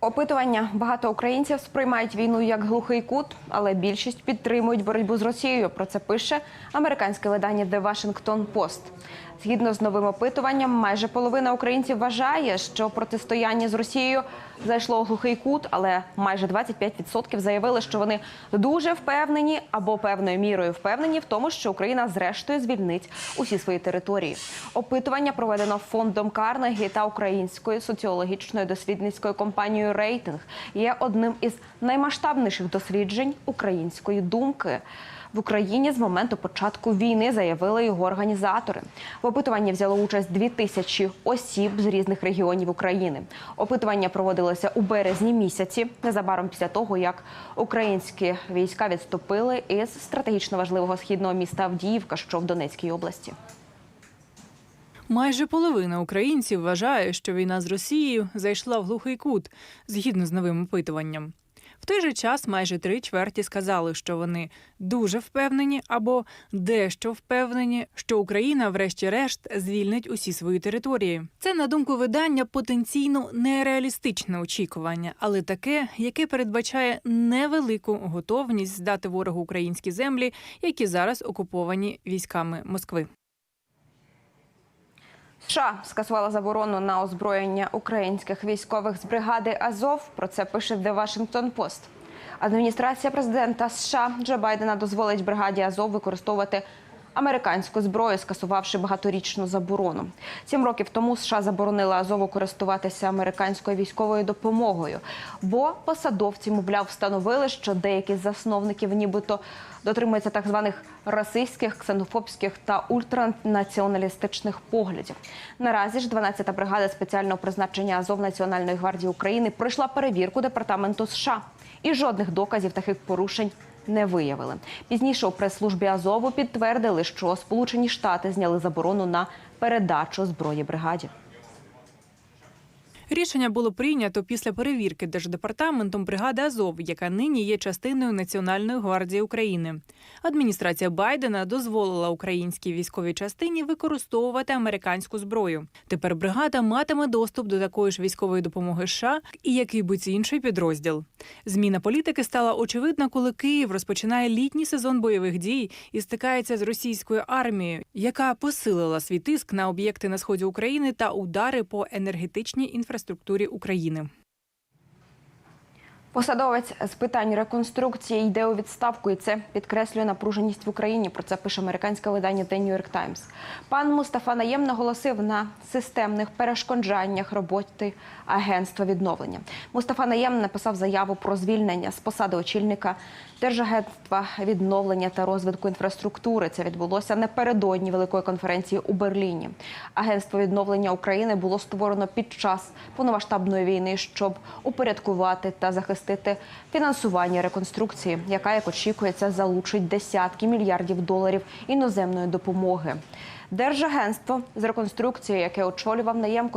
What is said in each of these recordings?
Опитування багато українців сприймають війну як глухий кут, але більшість підтримують боротьбу з Росією. Про це пише американське видання The Washington Post. Згідно з новим опитуванням, майже половина українців вважає, що протистояння з Росією зайшло у глухий кут, але майже 25% заявили, що вони дуже впевнені або певною мірою впевнені в тому, що Україна зрештою звільнить усі свої території. Опитування проведено фондом Карнегі та українською соціологічною дослідницькою компанією Рейтинг є одним із наймасштабніших досліджень української думки. В Україні з моменту початку війни заявили його організатори. В опитуванні взяло участь дві тисячі осіб з різних регіонів України. Опитування проводилося у березні місяці, незабаром після того, як українські війська відступили із стратегічно важливого східного міста Авдіївка, що в Донецькій області. Майже половина українців вважає, що війна з Росією зайшла в глухий кут, згідно з новим опитуванням. В той же час майже три чверті сказали, що вони дуже впевнені або дещо впевнені, що Україна, врешті-решт, звільнить усі свої території. Це на думку видання потенційно нереалістичне очікування, але таке, яке передбачає невелику готовність здати ворогу українські землі, які зараз окуповані військами Москви. США скасувала заборону на озброєння українських військових з бригади Азов. Про це пише The Washington Post. Адміністрація президента США Джо Байдена дозволить бригаді Азов використовувати американську зброю, скасувавши багаторічну заборону. Сім років тому США заборонили Азову користуватися американською військовою допомогою, бо посадовці, мовляв, встановили, що деякі з засновників, нібито дотримуються так званих расистських, ксенофобських та ультранаціоналістичних поглядів. Наразі ж 12-та бригада спеціального призначення Азов Національної гвардії України пройшла перевірку департаменту США і жодних доказів таких порушень не виявили. Пізніше у прес-службі Азову підтвердили, що Сполучені Штати зняли заборону на передачу зброї бригаді. Рішення було прийнято після перевірки держдепартаментом бригади Азов, яка нині є частиною Національної гвардії України. Адміністрація Байдена дозволила українській військовій частині використовувати американську зброю. Тепер бригада матиме доступ до такої ж військової допомоги США і який будь інший підрозділ. Зміна політики стала очевидна, коли Київ розпочинає літній сезон бойових дій і стикається з російською армією, яка посилила свій тиск на об'єкти на сході України та удари по енергетичній інфраструктурі України. Посадовець з питань реконструкції йде у відставку, і це підкреслює напруженість в Україні. Про це пише американське видання The New York Times. Пан Мустафа Наєм наголосив на системних перешкоджаннях роботи агентства відновлення. Мустафа Наєм написав заяву про звільнення з посади очільника Держагентства відновлення та розвитку інфраструктури. Це відбулося напередодні великої конференції у Берліні. Агентство відновлення України було створено під час повномасштабної війни, щоб упорядкувати та захистити фінансування реконструкції, яка як очікується залучить десятки мільярдів доларів іноземної допомоги. Держагентство з реконструкції, яке очолював наєм,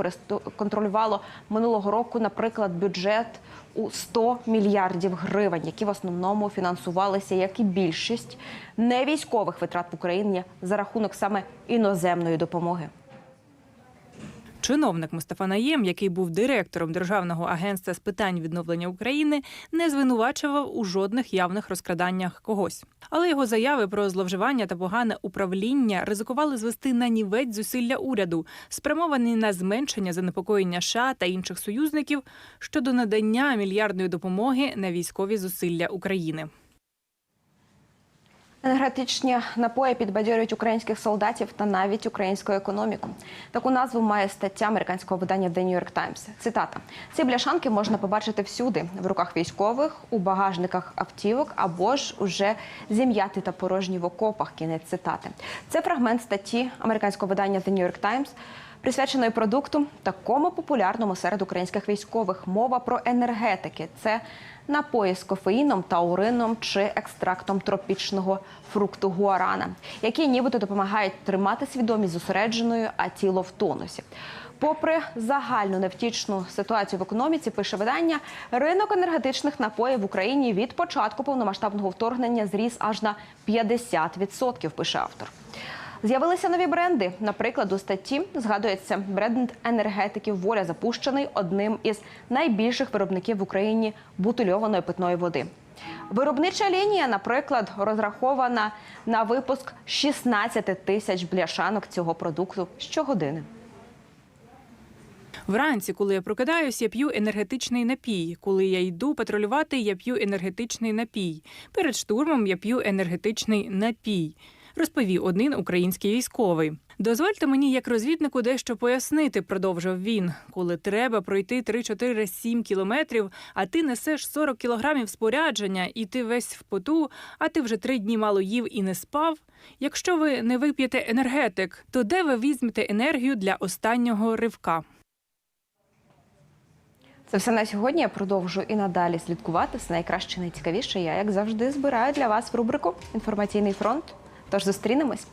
контролювало минулого року, наприклад, бюджет у 100 мільярдів гривень, які в основному фінансувалися, як і більшість невійськових витрат в Україні за рахунок саме іноземної допомоги. Чиновник Мустафа Наєм, який був директором Державного агентства з питань відновлення України, не звинувачував у жодних явних розкраданнях когось. Але його заяви про зловживання та погане управління ризикували звести на нівець зусилля уряду, спрямовані на зменшення занепокоєння США та інших союзників щодо надання мільярдної допомоги на військові зусилля України. Енергетичні напої підбадьорюють українських солдатів та навіть українську економіку. Таку назву має стаття американського видання The New York Times. Цитата: ці бляшанки можна побачити всюди в руках військових, у багажниках автівок або ж уже зім'яти та порожні в окопах. Кінець цитати. Це фрагмент статті американського видання The New York Times, присвяченої продукту такому популярному серед українських військових. Мова про енергетики. Це напої з кофеїном, таурином чи екстрактом тропічного фрукту гуарана, які нібито допомагають тримати свідомість зосередженою, а тіло в тонусі. Попри загальну невтішну ситуацію в економіці, пише видання, ринок енергетичних напоїв в Україні від початку повномасштабного вторгнення зріс аж на 50%, пише автор. З'явилися нові бренди. Наприклад, у статті згадується бренд енергетиків Воля запущений одним із найбільших виробників в Україні бутильованої питної води. Виробнича лінія, наприклад, розрахована на випуск 16 тисяч бляшанок цього продукту щогодини. Вранці, коли я прокидаюсь, я п'ю енергетичний напій. Коли я йду патрулювати, я п'ю енергетичний напій. Перед штурмом я п'ю енергетичний напій. Розповів один український військовий. Дозвольте мені, як розвіднику, дещо пояснити, продовжив він. Коли треба пройти 3-4-7 кілометрів, а ти несеш 40 кілограмів спорядження, і ти весь в поту, а ти вже три дні мало їв і не спав. Якщо ви не вип'єте енергетик, то де ви візьмете енергію для останнього ривка? Це все на сьогодні. Я продовжую і надалі слідкувати. Це найкраще, найцікавіше. Я, як завжди, збираю для вас рубрику Інформаційний фронт. Тож зустрінемось.